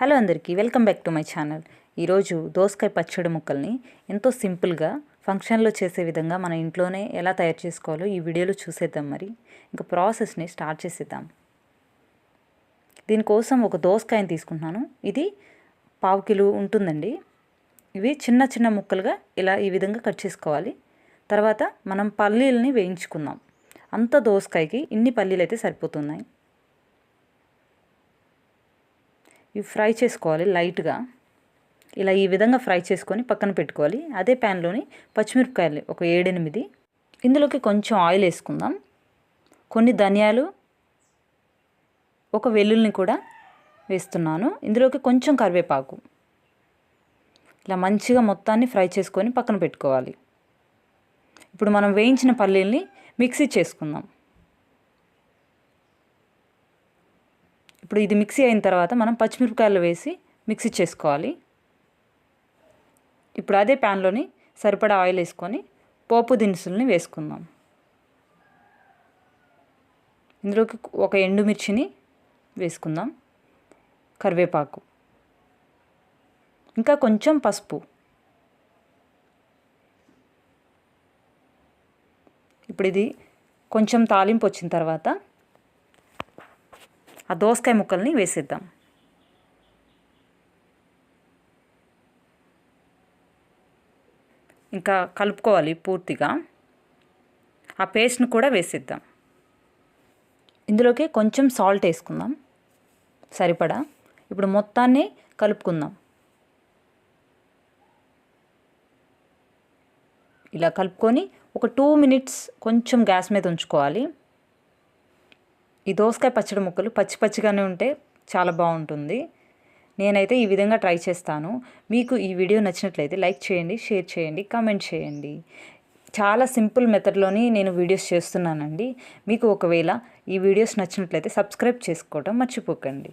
Hello అందరికీ welcome back to my channel. ఈరోజు దోసకాయ పచ్చడి ముక్కల్ని ఎంతో సింపుల్గా ఫంక్షన్లో చేసే విధంగా మన ఇంట్లోనే ఎలా తయారు చేసుకోవాలో ఈ వీడియోలో చూసేద్దాం మరి. ఇంకా ప్రాసెస్ని స్టార్ట్ చేసేద్దాం. దీనికోసం ఒక దోసకాయని తీసుకుంటున్నాను. ఇది పావు కిలో ఉంటుందండి. ఇవి చిన్న చిన్న ముక్కలుగా ఇలా ఈ విధంగా కట్ చేసుకోవాలి. తర్వాత మనం పల్లీలని వేయించుకుందాం. అంత దోసకాయకి ఇన్ని పల్లీలు అయితే సరిపోతున్నాయి. ఇవి ఫ్రై చేసుకోవాలి లైట్గా. ఇలా ఈ విధంగా ఫ్రై చేసుకొని పక్కన పెట్టుకోవాలి. అదే ప్యాన్లోని పచ్చిమిరపకాయలు ఒక ఏడెనిమిది. ఇందులోకి కొంచెం ఆయిల్ వేసుకుందాం. కొన్ని ధనియాలు ఒక వెల్లుల్ని కూడా వేస్తున్నాను. ఇందులోకి కొంచెం కరివేపాకు. ఇలా మంచిగా మొత్తాన్ని ఫ్రై చేసుకొని పక్కన పెట్టుకోవాలి. ఇప్పుడు మనం వేయించిన పల్లీల్ని మిక్సీ చేసుకుందాం. ఇప్పుడు ఇది మిక్సీ అయిన తర్వాత మనం పచ్చిమిరపకాయలు వేసి మిక్సీ చేసుకోవాలి. ఇప్పుడు అదే ప్యాన్లోని సరిపడా ఆయిల్ వేసుకొని పోపు దినుసుల్ని వేసుకుందాం. ఇందులోకి ఒక ఎండుమిర్చిని వేసుకుందాం. కరివేపాకు. ఇంకా కొంచెం పసుపు. ఇప్పుడు ఇది కొంచెం తాలింపు వచ్చిన తర్వాత ఆ దోసకాయ ముక్కల్ని వేసేద్దాం. ఇంకా కలుపుకోవాలి పూర్తిగా. ఆ పేస్ట్ని కూడా వేసేద్దాం. ఇందులోకి కొంచెం సాల్ట్ వేసుకుందాం. సరిపడా? ఇప్పుడు మొత్తాన్ని కలుపుకుందాం. ఇలా కలుపుకొని ఒక టూ మినిట్స్ కొంచెం గ్యాస్ మీద ఉంచుకోవాలి. ఈ దోసకాయ పచ్చడి ముక్కలు పచ్చి పచ్చిగానే ఉంటే చాలా బాగుంటుంది. నేనైతే ఈ విధంగా ట్రై చేస్తాను. మీకు ఈ వీడియో నచ్చినట్లయితే లైక్ చేయండి షేర్ చేయండి కామెంట్ చేయండి. చాలా సింపుల్ మెథడ్లోని నేను వీడియోస్ చేస్తున్నానండి. మీకు ఒకవేళ ఈ వీడియోస్ నచ్చినట్లయితే సబ్స్క్రైబ్ చేసుకోవడం మర్చిపోకండి.